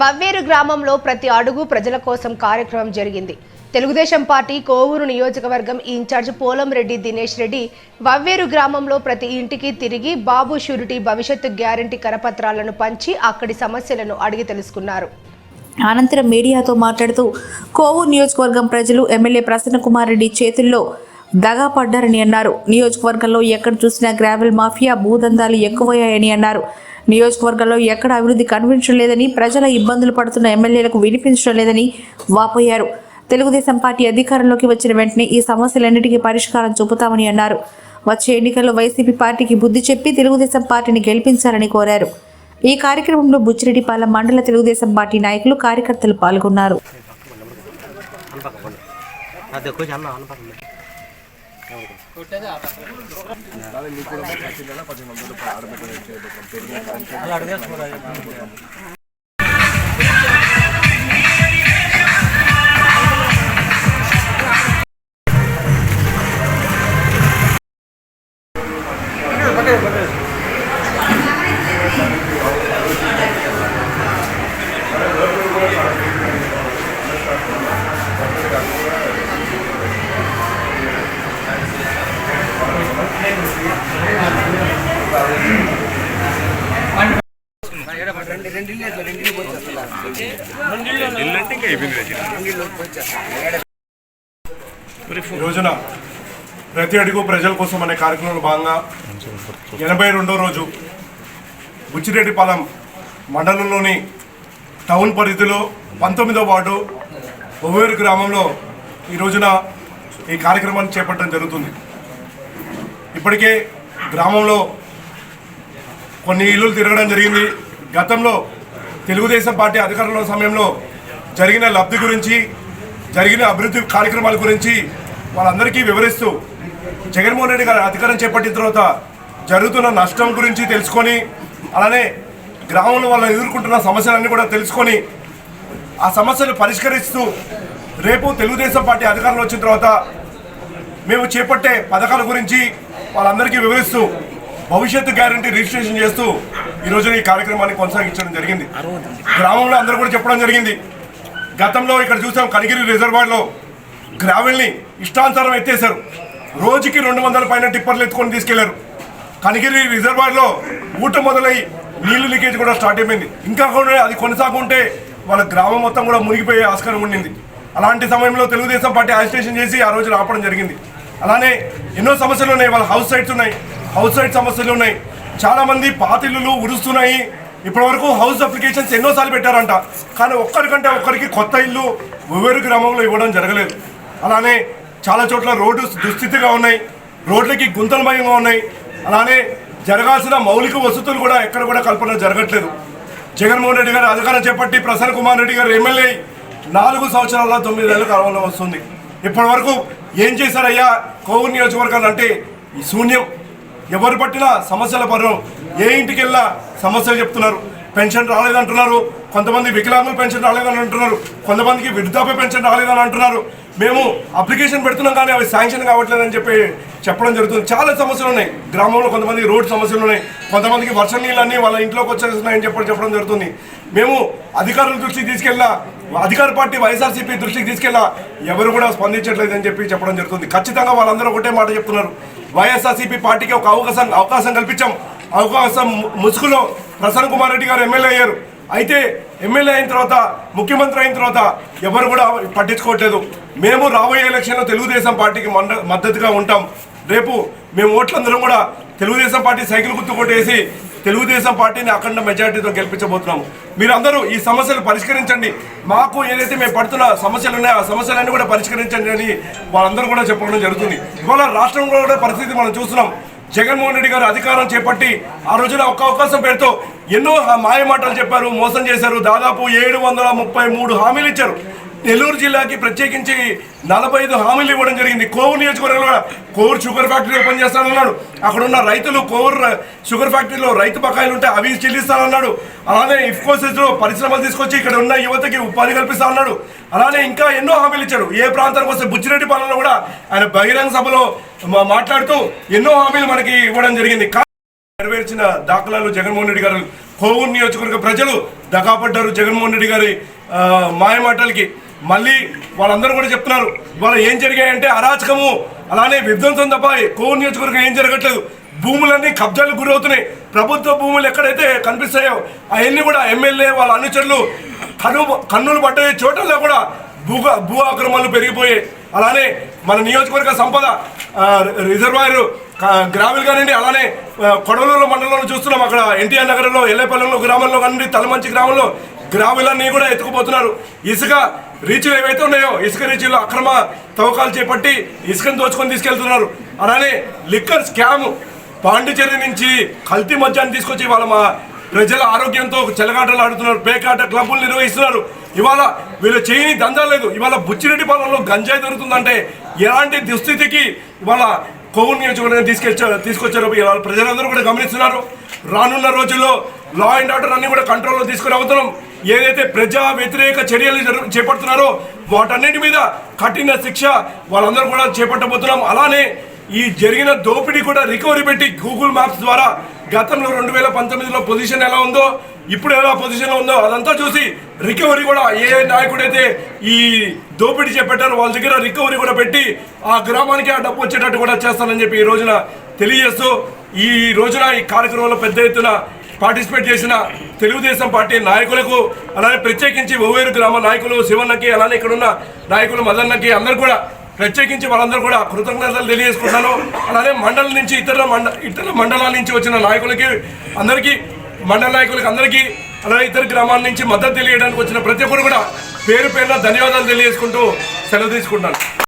వవ్వేరు గ్రామంలో ప్రతి అడుగు ప్రజల కోసం కార్యక్రమం జరిగింది. తెలుగుదేశం పార్టీ కోవూరు నియోజకవర్గం ఇన్ఛార్జ్ పోలంరెడ్డి దినేష్ రెడ్డి వవ్వేరు గ్రామంలో ప్రతి ఇంటికి తిరిగి బాబు షూరిటీ భవిష్యత్తు గ్యారంటీ కరపత్రాలను పంచి అక్కడి సమస్యలను అడిగి తెలుసుకున్నారు. అనంతరం మీడియాతో మాట్లాడుతూ కోవూరు నియోజకవర్గం ప్రజలు ఎమ్మెల్యే ప్రసన్న కుమార్ రెడ్డి చేతుల్లో దగా పడ్డారని అన్నారు. నియోజకవర్గంలో ఎక్కడ చూసినా గ్రావెల్ మాఫియా భూదందాలు ఎక్కువయ్యాయని అన్నారు. నియోజకవర్గంలో ఎక్కడ అభివృద్ధి కనిపించడం లేదని ప్రజల ఇబ్బందులు పడుతున్న ఎమ్మెల్యేలకు వినిపించడం లేదని వాపోయారు తెలుగుదేశం పార్టీ అధికారంలోకి వచ్చిన వెంటనే ఈ సమస్యలన్నిటికీ పరిష్కారం చూపుతామని అన్నారు వచ్చే ఎన్నికల్లో వైసీపీ పార్టీకి బుద్ధి చెప్పి తెలుగుదేశం పార్టీని గెలిపించాలని కోరారు ఈ కార్యక్రమంలో బుచ్చిరెడ్డిపాలెం మండల తెలుగుదేశం పార్టీ నాయకులు కార్యకర్తలు పాల్గొన్నారు అదే కొంచెం అన్న అన్న పక్కన ఈ రోజున ప్రతి అడుగు ప్రజల కోసం అనే కార్యక్రమంలో భాగంగా ఎనభై రెండో రోజు బుచ్చిరెడ్డిపాలెం మండలంలోని టౌన్ పరిధిలో పంతొమ్మిదో వార్డు ఒవ్వేరు గ్రామంలో ఈ రోజున ఈ కార్యక్రమాన్ని చేపట్టడం జరుగుతుంది. ఇప్పటికే గ్రామంలో కొన్ని ఇల్లులు తిరగడం జరిగింది. గతంలో తెలుగుదేశం పార్టీ అధికారంలో సమయంలో జరిగిన లబ్ధి గురించి జరిగిన అభివృద్ధి కార్యక్రమాల గురించి వాళ్ళందరికీ వివరిస్తూ జగన్మోహన్ రెడ్డి గారు అధికారం చేపట్టిన తర్వాత జరుగుతున్న నష్టం గురించి తెలుసుకొని అలానే గ్రామంలో వాళ్ళు ఎదుర్కొంటున్న సమస్యలన్నీ కూడా తెలుసుకొని ఆ సమస్యలు పరిష్కరిస్తూ రేపు తెలుగుదేశం పార్టీ అధికారంలో వచ్చిన తర్వాత మేము చేపట్టే పథకాల గురించి వాళ్ళందరికీ వివరిస్తూ భవిష్యత్తు గ్యారంటీ రిజిస్ట్రేషన్ చేస్తూ ఈ రోజున ఈ కార్యక్రమాన్ని కొనసాగించడం జరిగింది. గ్రామంలో అందరూ కూడా చెప్పడం జరిగింది. గతంలో ఇక్కడ చూసాం కనిగిరి రిజర్వాయర్లో గ్రావెల్ని ఇష్టానుసారం ఎత్తేశారు. రోజుకి రెండు వందల పైన టిప్పర్లు ఎత్తుకొని తీసుకెళ్ళారు. కనిగిరి రిజర్వాయర్లో ఊట మొదలై నీళ్ళు లీకేజ్ కూడా స్టార్ట్ అయిపోయింది. ఇంకా కూడా అది కొనసాగుంటే వాళ్ళ గ్రామం మొత్తం కూడా మునిగిపోయే ఆస్కారం ఉండింది. అలాంటి సమయంలో తెలుగుదేశం పార్టీ అజిటేషన్ చేసి ఆ రోజు ఆపడం జరిగింది. అలానే ఎన్నో సమస్యలు ఉన్నాయి. వాళ్ళ హౌస్ సైట్స్ ఉన్నాయి. హౌస్ సైట్ సమస్యలు ఉన్నాయి. చాలామంది పాతిళ్ళు పాతిల్లులు ఉరుస్తున్నాయి ఇప్పటివరకు హౌస్ అప్లికేషన్స్ ఎన్నోసార్లు పెట్టారంట. కానీ ఒక్కరికంటే ఒక్కరికి కొత్త ఇల్లు వేరు గ్రామంలో ఇవ్వడం జరగలేదు. అలానే చాలా చోట్ల రోడ్డు దుస్థితిగా ఉన్నాయి. రోడ్లకి గుంతలమయంగా ఉన్నాయి. అలానే జరగాల్సిన మౌలిక వసతులు కూడా ఎక్కడ కూడా కల్పన జరగట్లేదు. జగన్మోహన్ రెడ్డి గారు అధికారం చేపట్టి ప్రసన్న కుమార్ రెడ్డి గారు ఎమ్మెల్యే నాలుగు సంవత్సరాల తొమ్మిది నెలల కాలంలో వస్తుంది. ఇప్పటి వరకు ఏం చేశారయ్యా? కోవూరు నియోజకవర్గాలు అంటే శూన్యం. ఎవరు పట్టినా సమస్యల పరం ఏ ఇంటికి వెళ్ళినా సమస్యలు చెప్తున్నారు. పెన్షన్ రాలేదంటున్నారు. కొంతమంది వికలాంగులు పెన్షన్ రాలేదని అంటున్నారు. కొంతమందికి వృద్ధాప్య పెన్షన్ రాలేదని అంటున్నారు. మేము అప్లికేషన్ పెడుతున్నాం కానీ అవి శాంక్షన్ కావట్లేదని చెప్పి చెప్పడం జరుగుతుంది. చాలా సమస్యలు ఉన్నాయి. గ్రామంలో కొంతమంది రోడ్ సమస్యలు ఉన్నాయి. కొంతమందికి వర్షం నీళ్ళన్నీ వాళ్ళ ఇంట్లోకి వచ్చేస్తున్నాయని చెప్పి చెప్పడం జరుగుతుంది. మేము అధికారుల దృష్టికి తీసుకెళ్ళా అధికార పార్టీ వైఎస్ఆర్సీపీ దృష్టికి తీసుకెళ్ళా. ఎవరు కూడా స్పందించట్లేదని చెప్పి చెప్పడం జరుగుతుంది. ఖచ్చితంగా వాళ్ళందరూ ఒకటే మాట చెప్తున్నారు. వైఎస్ఆర్సీపీ పార్టీకి ఒక అవకాశం అవకాశం కల్పించాం. అవకాశం ముసుగులో ప్రసన్న కుమార్ రెడ్డి గారు ఎమ్మెల్యే అయ్యారు. అయితే ఎమ్మెల్యే అయిన తర్వాత ముఖ్యమంత్రి అయిన తర్వాత ఎవరు కూడా పట్టించుకోవట్లేదు. మేము రాబోయే ఎలక్షన్లో తెలుగుదేశం పార్టీకి మద్దతుగా ఉంటాం. రేపు మేము ఓట్లందరం కూడా తెలుగుదేశం పార్టీ సైకిల్ గుర్తు కొట్టేసి తెలుగుదేశం పార్టీని అఖండ మెజార్టీతో గెలిపించబోతున్నాము. మీరందరూ ఈ సమస్యలు పరిష్కరించండి. మాకు ఏదైతే మేము పడుతున్న సమస్యలు ఉన్నాయో ఆ సమస్యలన్నీ కూడా పరిష్కరించండి అని వాళ్ళందరూ కూడా చెప్పడం జరుగుతుంది. ఇవాళ రాష్ట్రంలో కూడా పరిస్థితి మనం చూస్తున్నాం. జగన్మోహన్ రెడ్డి గారు అధికారం చేపట్టి ఆ రోజున ఒక్క అవకాశం పేరుతో ఎన్నో హా- మాయ మాటలు చెప్పారు మోసం చేశారు. దాదాపు ఏడు వందల ముప్పై మూడు హామీలు ఇచ్చారు. నెల్లూరు జిల్లాకి ప్రత్యేకించి నలభై ఐదు హామీలు ఇవ్వడం జరిగింది. కోవూరు నియోజకవర్గంలో కూడా కోవూరు షుగర్ ఫ్యాక్టరీ ఓపెన్ చేస్తానన్నాడు అక్కడ ఉన్న రైతులు కోవూరు షుగర్ ఫ్యాక్టరీలో రైతు బకాయిలు ఉంటే అవి చెల్లిస్తానన్నాడు. అలానే ఇఫ్కోసిస్లో పరిశ్రమలు తీసుకొచ్చి ఇక్కడ ఉన్న యువతకి ఉపాధి కల్పిస్తా అన్నాడు అలానే ఇంకా ఎన్నో హామీలు ఇచ్చాడు. ఏ ప్రాంతానికి వస్తే బుచ్చిరెడ్డి పాలనలో కూడా ఆయన బహిరంగ సభలో మా- మాట్లాడుతూ ఎన్నో హామీలు మనకి ఇవ్వడం జరిగింది. నెరవేర్చిన దాఖలాలు జగన్మోహన్ రెడ్డి గారు కోవూరు నియోజకవర్గ ప్రజలు దగాపడ్డారు జగన్మోహన్ రెడ్డి గారి మాయమాటలకి. మళ్ళీ వాళ్ళందరూ కూడా చెప్తున్నారు వాళ్ళు ఏం జరిగాయంటే అరాచకము అలానే విధ్వంసం తప్ప కోవూరు నియోజకవర్గం ఏం జరగట్లేదు. భూములన్నీ కబ్జాలకు గురవుతున్నాయి. ప్రభుత్వ భూములు ఎక్కడైతే కనిపిస్తాయో అవన్నీ కూడా ఎమ్మెల్యే వాళ్ళ అనుచరులు కను కన్నులు పట్టే చోటల్లో కూడా భూ భూ ఆక్రమణలు పెరిగిపోయాయి. అలానే మన నియోజకవర్గ సంపద రిజర్వాయర్ కా- కానివ్వండి అలానే ఆ, కొడలూరు మండలంలో చూస్తున్నాం అక్కడ ఎన్టీఆర్ నగరంలో ఎల్లేపల్లంలో గ్రామంలో కానివ్వండి తలమంచి గ్రామంలో గ్రాములన్నీ కూడా ఎత్తుకుపోతున్నారు. ఇసుక రీచ్లు ఏవైతే ఉన్నాయో ఇసుక రీచ్లు అక్రమ తవ్వకాలు చేపట్టి ఇసుకను దోచుకొని తీసుకెళ్తున్నారు. అలానే లిక్కర్ స్కామ్ పాండిచేరి నుంచి కల్తీ మద్యాన్ని తీసుకొచ్చి వాళ్ళ మా ప్రజల ఆరోగ్యంతో చెలగాటలు ఆడుతున్నారు. పేకాట క్లబ్బులు నిర్వహిస్తున్నారు. ఇవాళ వీళ్ళు చేయని దందా లేదు. ఇవాళ బుచ్చిరెడ్డి పాలనలో గంజాయి దొరుకుతుందంటే ఎలాంటి దుస్థితికి ఇవాళ కోవూరు నియోజకవర్గం తీసుకొచ్చారు తీసుకొచ్చారు ఇవాళ ప్రజలందరూ కూడా గమనిస్తున్నారు. రానున్న రోజుల్లో లా అండ్ ఆర్డర్ అన్ని కూడా కంట్రోల్లో తీసుకుని అవుతున్నాం ఏదైతే ప్రజా వ్యతిరేక చర్యలు చేపడుతున్నారో వాటన్నిటి మీద కఠిన శిక్ష వాళ్ళందరూ కూడా చేపట్టబోతున్నాం. అలానే ఈ జరిగిన దోపిడీ కూడా రికవరీ పెట్టి గూగుల్ మ్యాప్స్ ద్వారా గతంలో రెండు వేల పంతొమ్మిదిలో పొజిషన్ ఎలా ఉందో ఇప్పుడు ఎలా పొజిషన్లో ఉందో అదంతా చూసి రికవరీ కూడా ఏ నాయకుడైతే ఈ దోపిడీ చేపట్టారో వాళ్ళ దగ్గర రికవరీ కూడా పెట్టి ఆ గ్రామానికి ఆ డబ్బు వచ్చేటట్టు కూడా చేస్తానని చెప్పి ఈ రోజున తెలియజేస్తూ ఈ రోజున ఈ కార్యక్రమంలో పెద్ద ఎత్తున పార్టిసిపేట్ చేసిన తెలుగుదేశం పార్టీ నాయకులకు అలానే ప్రత్యేకించి ఓవేరు గ్రామ నాయకులు శివన్నకి అలానే ఇక్కడున్న నాయకులు మదన్నకి అందరు కూడా ప్రత్యేకించి వాళ్ళందరూ కూడా కృతజ్ఞతలు తెలియజేసుకుంటాను అలానే మండలం నుంచి ఇతర మండ ఇతర మండలాల నుంచి వచ్చిన నాయకులకి అందరికీ మండల నాయకులకి అందరికీ అలాగే ఇతర గ్రామాల నుంచి మద్దతు తెలియడానికి వచ్చిన ప్రతి ఒక్కరు కూడా పేరు పేరున ధన్యవాదాలు తెలియజేసుకుంటూ సెలవు తీసుకుంటాను